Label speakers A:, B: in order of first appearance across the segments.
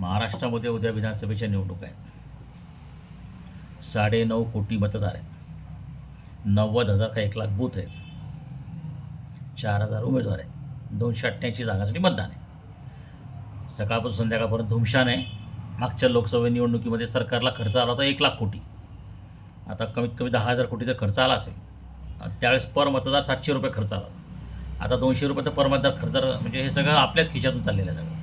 A: महाराष्ट्रामध्ये उद्या विधानसभेच्या निवडणूक आहेत. साडेनऊ कोटी मतदार आहेत. नव्वद हजार का एक लाख बूथ आहेत. चार हजार उमेदवार आहेत. दोनशे अठ्ठ्याऐंशी जागांसाठी मतदान आहे. सकाळपासून संध्याकाळपर्यंत धुमशान आहे. मागच्या लोकसभा निवडणुकीमध्ये सरकारला खर्च आला होता एक लाख कोटी. आता कमीत कमी दहा हजार कोटीचा खर्च आला असेल. त्यावेळेस पर मतदार सातशे रुपये खर्च आला आता दोनशे रुपये तर पर मतदार खर्च म्हणजे हे सगळं आपल्याच खिशातून चाललेलं आहे सगळं.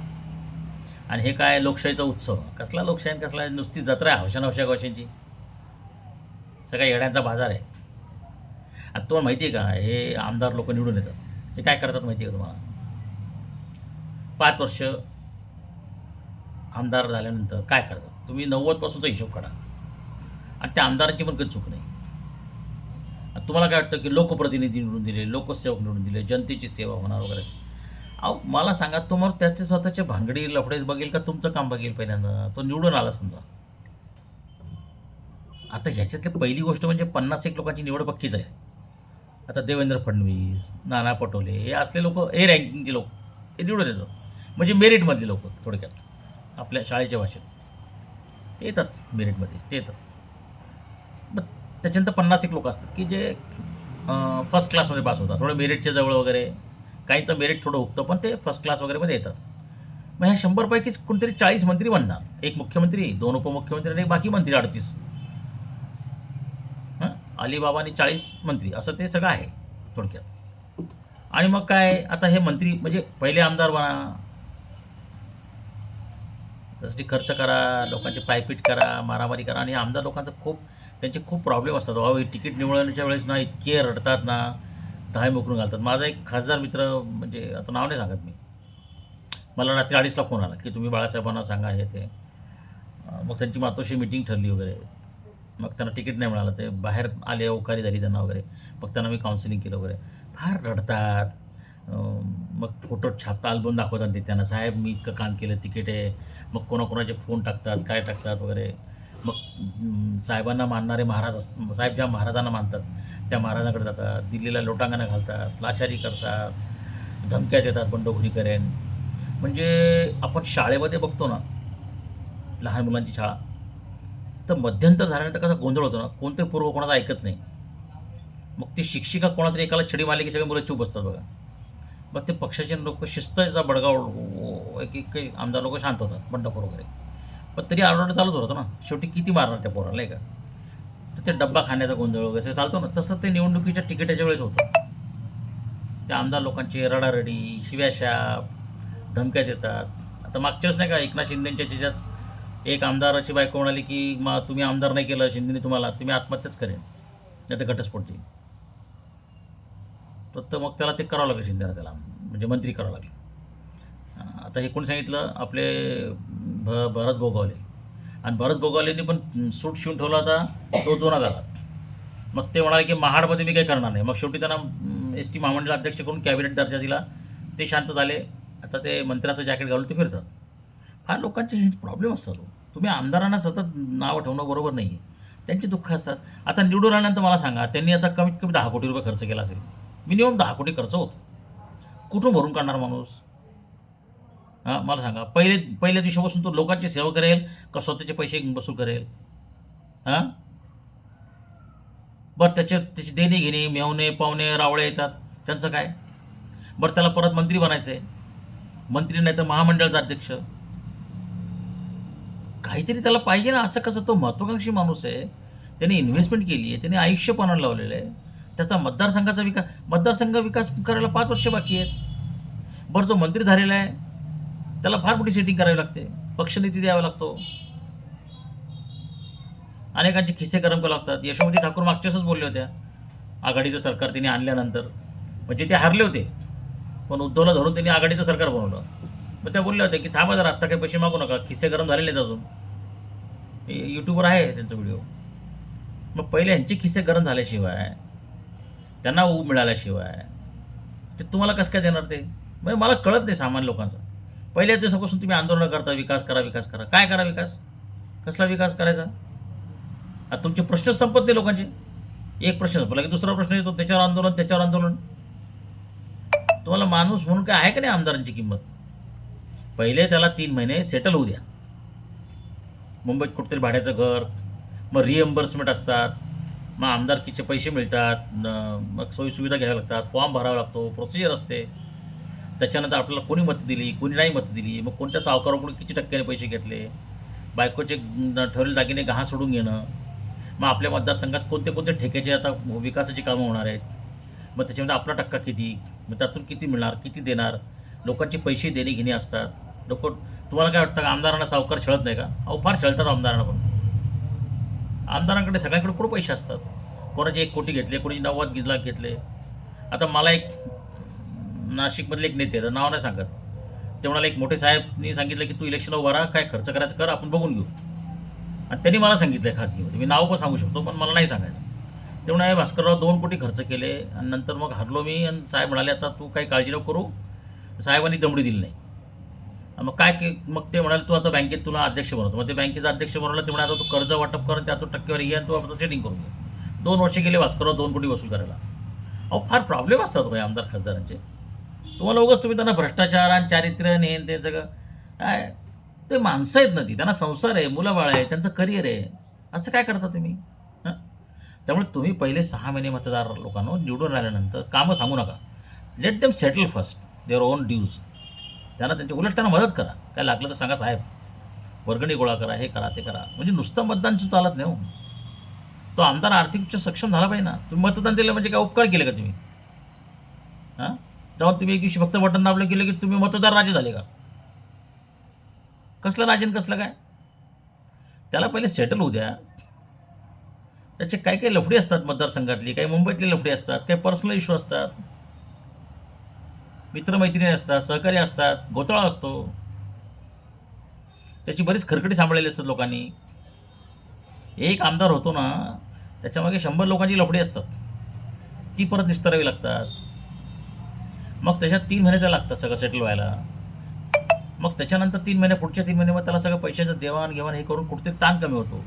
A: आणि हे काय लोकशाहीचा उत्सव? कसला लोकशाही आणि कसला नुसती जत्रा आहे हौशान हौशा गोष्टींची सगळ्या येड्यांचा बाजार आहे. आणि तुम्हाला माहिती आहे का हे आमदार लोक निवडून येतात. हे काय करतात माहिती आहे का तुम्हाला? पाच वर्ष आमदार झाल्यानंतर काय करतात? तुम्ही नव्वदपासूनचा हिशोब काढा. आणि त्या आमदारांची पण काही चूक नाही. तुम्हाला काय वाटतं की लोकप्रतिनिधी निवडून दिले लोकसेवक निवडून दिले जनतेची सेवा होणार वगैरे? अहो मला सांगा तुम्हाला त्याचे स्वतःचे भांगडी लफडे बघेल का? तुमचं काम बघेल पहिल्यांदा. तो निवडून आला समजा. आता ह्याच्यातली पहिली गोष्ट म्हणजे पन्नास एक लोकांची निवड पक्कीच आहे. आता देवेंद्र फडणवीस नाना पटोले हे असले लोक ए रँकिंगचे लोक ते निवडून येतात. म्हणजे मेरिटमधले लोक थोडक्यात आपल्या शाळेच्या भाषेत. ते येतात मेरिटमध्ये ते येतात. मग त्याच्यानंतर पन्नास एक लोक असतात की जे फर्स्ट क्लासमध्ये पास होतात. थोडं मेरिटच्या जवळ वगैरे. काहींचं मेरिट थोडं उगतं पण ते फर्स्ट क्लास वगैरेमध्ये येतात. मग ह्या शंभरपैकीच कोणतरी चाळीस मंत्री बनणार. एक मुख्यमंत्री दोन उपमुख्यमंत्री आणि बाकी मंत्री अडतीस. हां? अलिबाबाने चाळीस मंत्री असं ते सगळं आहे थोडक्यात. आणि मग काय आता हे मंत्री म्हणजे पहिले आमदार बना. त्यासाठी खर्च करा लोकांचे पायपीट करा मारामारी करा आणि आमदार लोकांचं खूप त्यांचे खूप प्रॉब्लेम असतात. अहो हे तिकीट निवडण्याच्या वेळेस ना इतके रडतात ना. दहाय मोकळून घालतात. माझा एक खासदार मित्र म्हणजे आता नाव नाही सांगत मी. मला रात्री अडीचला फोन आला की तुम्ही बाळासाहेबांना सांगा हे ते. मग त्यांची मातोशी मिटिंग ठरली वगैरे. मग त्यांना तिकीट नाही मिळालं. ते बाहेर आले ओकारी झाली त्यांना वगैरे. मग त्यांना मी काउन्सिलिंग केलं वगैरे. फार रडतात. मग फोटो छापता अल्बम दाखवतात ते त्यांना. साहेब मी इतकं काम केलं तिकीट आहे. मग कोणाकोणाचे फोन टाकतात काय टाकतात वगैरे. मग साहेबांना मानणारे महाराज अस साहेब ज्या महाराजांना मानतात त्या महाराजांकडे जातात दिल्लीला लोटांगणं घालतात लाचारी करतात धमक्या देतात बंडखोरी करेन. म्हणजे आपण शाळेमध्ये बघतो ना लहान मुलांची शाळा तर मध्यंतर झाल्यानंतर कसा गोंधळ होतो ना कोणतरी पूर्व कोणाचं ऐकत नाही. मग ती शिक्षिका कोणातरी एकाला छडी मारली की सगळे मुलं चूप असतात बघा. मग ते पक्षाचे लोक शिस्तचा बडगाव एक एक काही आमदार लोक शांत होतात बंडखोर वगैरे. पण तरी आरडाओरडा चालूच होतं ना. शेवटी किती मारणार त्या पोराला नाही का? तर ते डब्बा खाण्याचा गोंधळ वगैरे चालतो ना. तसं ते निवडणुकीच्या तिकिटाच्या वेळेस होतं. त्या आमदार लोकांची रडारडी शिव्याशाप धमक्या देतात. आता मागच्याच नाही का एकनाथ शिंदेच्या त्याच्यात एक आमदाराची बायको म्हणाली की मा तुम्ही आमदार नाही केलं शिंदेने तुम्हाला तुम्ही आत्महत्याच करेन नाही तर घटस्फोट देईल तर तर मग त्याला ते करावं लागलं शिंदेला त्याला. म्हणजे मंत्री करावं लागलं. आता हे कोण सांगितलं आपले भ भरत गोगावले आणि भरत गोगावलेंनी पण सूट शिवून ठेवला होता तो जुना झाला. मग ते म्हणाले की महाडमध्ये मी काही करणार नाही. मग शेवटी त्यांना एस टी महामंडळ अध्यक्ष करून कॅबिनेट दर्जा दिला. ते शांत झाले. आता ते मंत्र्याचं जॅकेट घालून ते फिरतात. फार लोकांचे हे प्रॉब्लेम असतात हो. तुम्ही आमदारांना सतत नावं ठेवणं बरोबर नाही आहे त्यांची दुःख असतात. आता निवडून आल्यानंतर मला सांगा त्यांनी आता कमीत कमी दहा कोटी रुपये खर्च केला असेल. मिनिमम दहा कोटी खर्च होतो. कुठून भरून काढणार माणूस? हां मला सांगा. पहिले पहिल्या दिवशीपासून तो लोकांची सेवा करेल का स्वतःचे पैसे वसूल करेल? हां? बरं त्याचे त्याची देणे घेणे मेवणे पाहुणे रावळे येतात. त्यांचं काय? बरं त्याला परत मंत्री बनायचं आहे मंत्री नाही तर महामंडळाचा अध्यक्ष. काहीतरी त्याला पाहिजे ना असं कसं तो महत्त्वाकांक्षी माणूस आहे. त्याने इन्व्हेस्टमेंट केली आहे त्याने आयुष्य पणाला लावलेलं आहे. त्याचा मतदारसंघाचा विकास मतदारसंघ विकास करायला पाच वर्ष बाकी आहेत. बरं जो मंत्री झालेला आहे त्याला फार मोठी सेटिंग करावी लागते. पक्षनीती द्यावा लागतो. अनेकांचे खिस्से गरम करावे लागतात. यशोमती ठाकूर मागच्याच बोलले होत्या. आघाडीचं सरकार तिने आणल्यानंतर. म्हणजे ते हारले होते. पण उद्धवला धरून त्यांनी आघाडीचं सरकार बनवलं. मग त्या बोलल्या होत्या की थांबा जरा आत्ता काही पैसे मागू नका. खिस्से गरम झालेले आहेत अजून. यूट्यूबवर आहे त्यांचा व्हिडिओ मग पहिले यांचे खिस्से गरम झाल्याशिवाय त्यांना ऊब मिळाल्याशिवाय ते तुम्हाला कसं काय देणार ते? म्हणजे मला कळत नाही सामान्य लोकांचं. पहिल्या दिवसापासून तुम्ही आंदोलनं करता विकास करा विकास करा. काय करा विकास? कसला विकास करायचा? आता तुमचे प्रश्न संपत नाही लोकांचे. एक प्रश्न संपला की दुसरा प्रश्न येतो त्याच्यावर आंदोलन त्याच्यावर आंदोलन. तुम्हाला माणूस म्हणून काय आहे का नाही आमदारांची किंमत? पहिले त्याला तीन महिने सेटल होऊ द्या. मुंबईत कुठेतरी भाड्याचं घर मग रिएम्बर्समेंट असतात मग आमदारकीचे पैसे मिळतात मग सोयीसुविधा घ्याव्या लागतात फॉर्म भरावा लागतो प्रोसिजर असते. त्याच्यानंतर आपल्याला कोणी मतं दिली कोणी नाही मतं दिली मग कोणत्या सावकाराकडून किती टक्क्याने पैसे घेतले? बायकोचे ठरवले दागिने गहाण सोडून घेणं. मग आपल्या मतदारसंघात कोणते कोणते ठेक्याचे आता विकासाची कामं होणार आहेत? मग त्याच्यामध्ये आपला टक्का किती? मग त्यातून किती मिळणार किती देणार? लोकांचे पैसे देणे घेणे असतात. लोक तुम्हाला काय वाटतं का आमदारांना सावकार छळत नाही का? अहो फार छळतात आमदारांना पण. आमदारांकडे सगळ्यांकडे खूप पैसे असतात? कोणाचे एक कोटी घेतले कोणी नव्वद गिजला घेतले. आता मला एक नाशिकमधले एक नेते नाव नाही सांगत. ते म्हणाले एक मोठे साहेबनी सांगितलं की तू इलेक्शन उभा राहा काय खर्च करायचं कर आपण बघून घेऊ. आणि त्यांनी मला सांगितलं खाजगीमध्ये मी नाव पण सांगू शकतो पण मला नाही सांगायचं. ते म्हणाले भास्करराव दोन कोटी खर्च केले आणि नंतर मग हरलो मी आणि साहेब म्हणाले आता तू काही काळजी नको करू साहेबांनी दमडी दिली नाही. मग काय की मग ते म्हणाले तू आता बँकेत तुला अध्यक्ष बनवतो मग ते बँकेचा अध्यक्ष बनवलं ते म्हणाले आता तू कर्ज वाटप कर आणि त्यातून टक्केवारी घे आणि तू आता सेटिंग करून घे. दोन वर्षे गेले भास्करराव दोन कोटी वसूल करायला. अहो फार प्रॉब्लेम असतात हो भाई आमदार खासदारांचे. तुम्हाला उगाच तुम्ही त्यांना भ्रष्टाचार आणि चारित्र्य नेन ते सगळं. काय? ते माणसं आहेत ना ती. त्यांना संसार आहे मुलंबाळ आहे त्यांचं करिअर आहे. असं काय करता तुम्ही? हां? त्यामुळे तुम्ही पहिले सहा महिने मतदार लोकांना निवडून राहिल्यानंतर कामं सांगू नका. Let them settle first their own dues त्यांना त्यांच्या उलट त्यांना मदत करा. काय लागलं तर सांगा साहेब. वर्गणी गोळा करा हे करा ते करा. म्हणजे नुसतं मतदान चालत नाही हो. तो आमदार आर्थिकदृष्ट्या सक्षम झाला पाहिजे ना. तुम्ही मतदान दिलं म्हणजे काय उपकार केले का तुम्ही? हां? तेव्हा तुम्ही एक दिवशी फक्त बटन दाबलं केलं की तुम्ही मतदार राजे झाले का? कसलं राजन कसलं काय? त्याला पहिले सेटल होऊ द्या. त्याचे काही काही लफडी असतात मतदारसंघातली काही मुंबईतले लफडी असतात काही पर्सनल इश्यू असतात. मित्रमैत्रिणी असतात सहकारी असतात घोटाळा असतो. त्याची बरीच खरकटी सांभाळलेली असतात लोकांनी. एक आमदार होतो ना त्याच्यामागे शंभर लोकांची लफडी असतात. ती परत निस्तरावी लागतात. मग त्याच्यात तीन महिने त्याला लागतात सगळं सेटल व्हायला. मग त्याच्यानंतर तीन महिने पुढच्या तीन महिने मग त्याला सगळं पैशाचं देवाणघेवाण हे करून कुठेतरी ताण कमी होतो.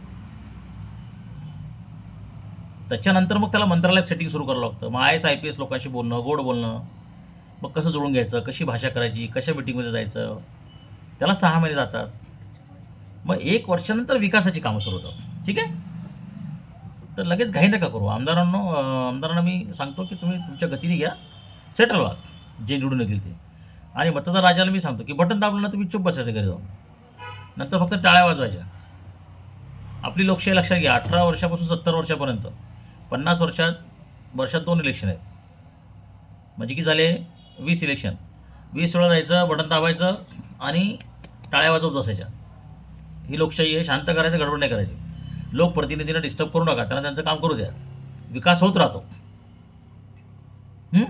A: त्याच्यानंतर मग त्याला मंत्रालयात सेटिंग सुरू करावं लागतं. मग I S I P S लोकांशी बोलणं गोड बोलणं. मग कसं जुळून घ्यायचं कशी भाषा करायची कशा मिटिंगमध्ये जायचं त्याला सहा महिने जातात. मग एक वर्षानंतर विकासाची कामं सुरू होतात. ठीक आहे? तर लगेच घाई नका करू. आमदारांनो आमदारांना मी सांगतो की तुम्ही तुमच्या गतीने घ्या सेटल व्हा. जे निवडून येतील ते. आणि मतदार राजाला मी सांगतो की बटन दाबलं ना तुम्ही चुप बसायचं घरी जाऊन. नंतर फक्त टाळ्या वाजवायच्या. आपली लोकशाही लक्षात घ्या अठरा वर्षापासून सत्तर वर्षापर्यंत पन्नास वर्षात वर्षात दोन इलेक्शन आहेत. म्हणजे की झाले वीस इलेक्शन वीस वेळा जायचं बटन दाबायचं आणि टाळ्या वाजवत बसायच्या. ही लोकशाही आहे शांत करायचं गडबड नाही करायची. लोकप्रतिनिधींना डिस्टर्ब करू नका त्यांना त्यांचं काम करू द्या. विकास होत राहतो. हं?